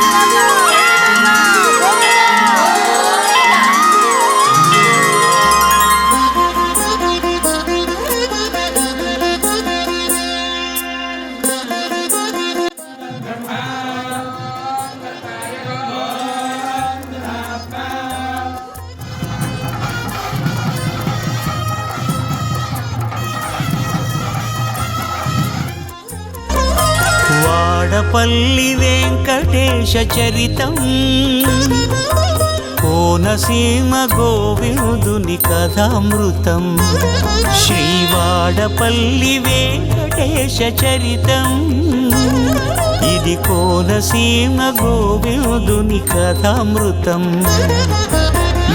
Obrigado! Vadapalli Venkatesha చరితం. కోనసీమ గోవిందుని కథామృతం. శ్రీవాడపల్లి వెంకటేశ చరితం. ఇది కోనసీమ గోవిందుని కథామృతం.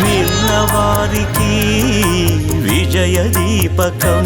విన్నవారికి విజయ దీపకం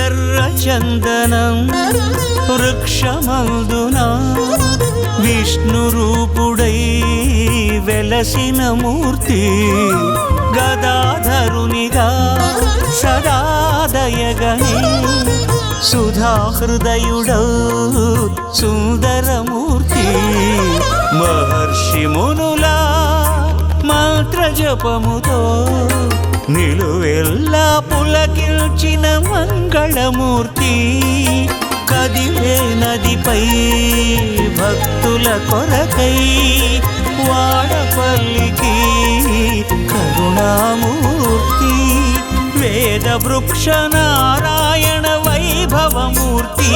ఎర్ర చందనం వృక్షమందున విష్ణు రూపుడై వెలసిన మూర్తి గదాధరునిగా సదాదయగని సుధాహృదయుడౌ సుందరమూర్తి. మహర్షి మునులా మంత్రజపముతో నిలువెల్ల పులకిల్చిన మంగళమూర్తి కదిలే నదిపై భక్తుల కొరకై వాడపల్లికి కరుణామూర్తి వేద వృక్ష నారాయణ వైభవమూర్తి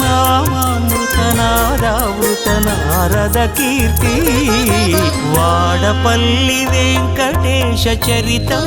నామామృత నారావృత నారద కీర్తి వాడపల్లి వెంకటేశ చరితం.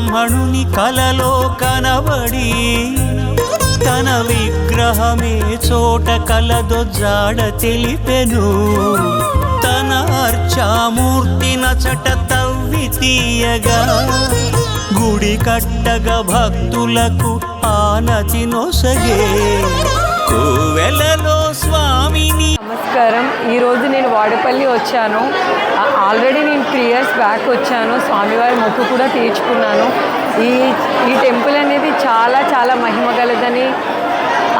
బ్రాహ్మణుని కలలో కనబడి తన విగ్రహమే చోట కలదో జాడ తెలిపెను. తన అర్చామూర్తి నచట తవ్వి తీయగా గుడి కట్టగా భక్తులకు ఆనతి నొసగే. కోవెలలో స్వా నమస్కారం. ఈరోజు నేను వాడపల్లి వచ్చాను. ఆల్రెడీ నేను త్రీ ఇయర్స్ బ్యాక్ వచ్చాను. స్వామివారి మొక్కు కూడా తీర్చుకున్నాను. ఈ ఈ టెంపుల్ అనేది చాలా చాలా మహిమ గలదని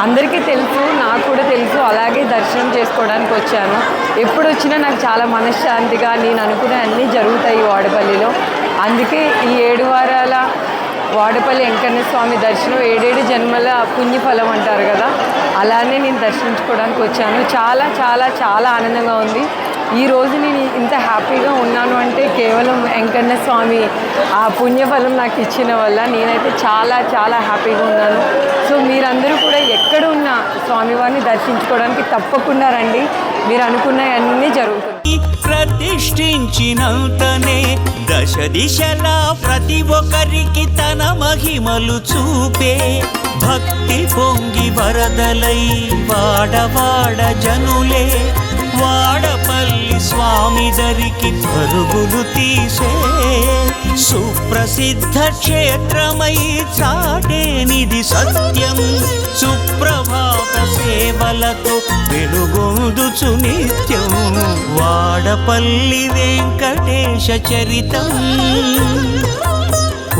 అందరికీ తెలుసు నాకు కూడా తెలుసు. అలాగే దర్శనం చేసుకోవడానికి వచ్చాను. ఎప్పుడు వచ్చినా నాకు చాలా మనశ్శాంతిగా నేను అనుకునే అన్నీ జరుగుతాయి వాడపల్లిలో. అందుకే ఈ ఏడు వారాలు వాడపల్లి వెంకన్న స్వామి దర్శనం ఏడేడు జన్మల పుణ్యఫలం అంటారు కదా. అలానే నేను దర్శించుకోవడానికి వచ్చాను. చాలా చాలా చాలా ఆనందంగా ఉంది. ఈ రోజు నేను ఇంత హ్యాపీగా ఉన్నాను అంటే కేవలం వెంకన్న స్వామి ఆ పుణ్యఫలం నాకు ఇచ్చిన వల్ల నేనైతే చాలా చాలా హ్యాపీగా ఉన్నాను. సో మీరందరూ కూడా ఎక్కడ ఉన్నా స్వామివారిని దర్శించుకోవడానికి తప్పకుండా రండి. మీరు అనుకున్నవన్నీ జరుగుతుంది ప్రతిష్ఠించినంతనే దశ దిశలా ప్రతి ఒక్కరికి తన మహిమలు చూపే భక్తి పొంగి వరదలై వాడవాడ జనులే. వాడపల్లి స్వామి దరికి పరుగులు తీసే సుప్రసిద్ధ క్షేత్రమై చాటేనిది సత్యం. సుప్రభాత సేవలతో వెలుగొందుచు నిత్యం. వాడపల్లి వెంకటేశ చరితం.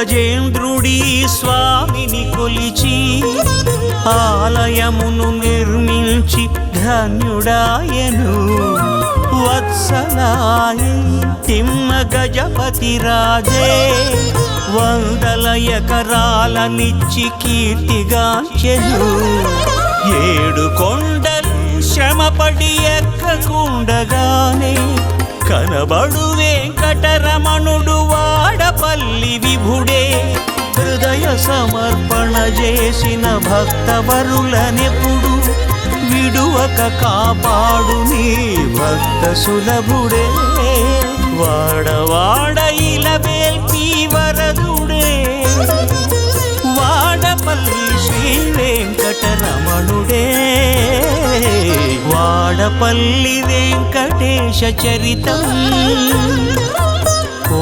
గజేంద్రుడి స్వామిని కొలిచి ఆలయమును నిర్మించి ధన్యుడాయను. వత్సలాయ తిమ్మ గజపతి రాజే వందల ఎకరాలనిచ్చి కీర్తిగాంచెను. ఏడు కొండలు శ్రమపడి ఎక్కకుండగానే కనబడు వెంకటరమణుడు తల్లి విభుడే హృదయ సమర్పణ చేసిన భక్తవరులనెప్పుడు విడువక కాపాడు నీ భక్త సులభుడే. వాడవాడ ఇలవేల్పి వరదుడే వాడపల్లి శ్రీ వెంకటరమణుడే. వాడపల్లి వెంకటేశ చరితం.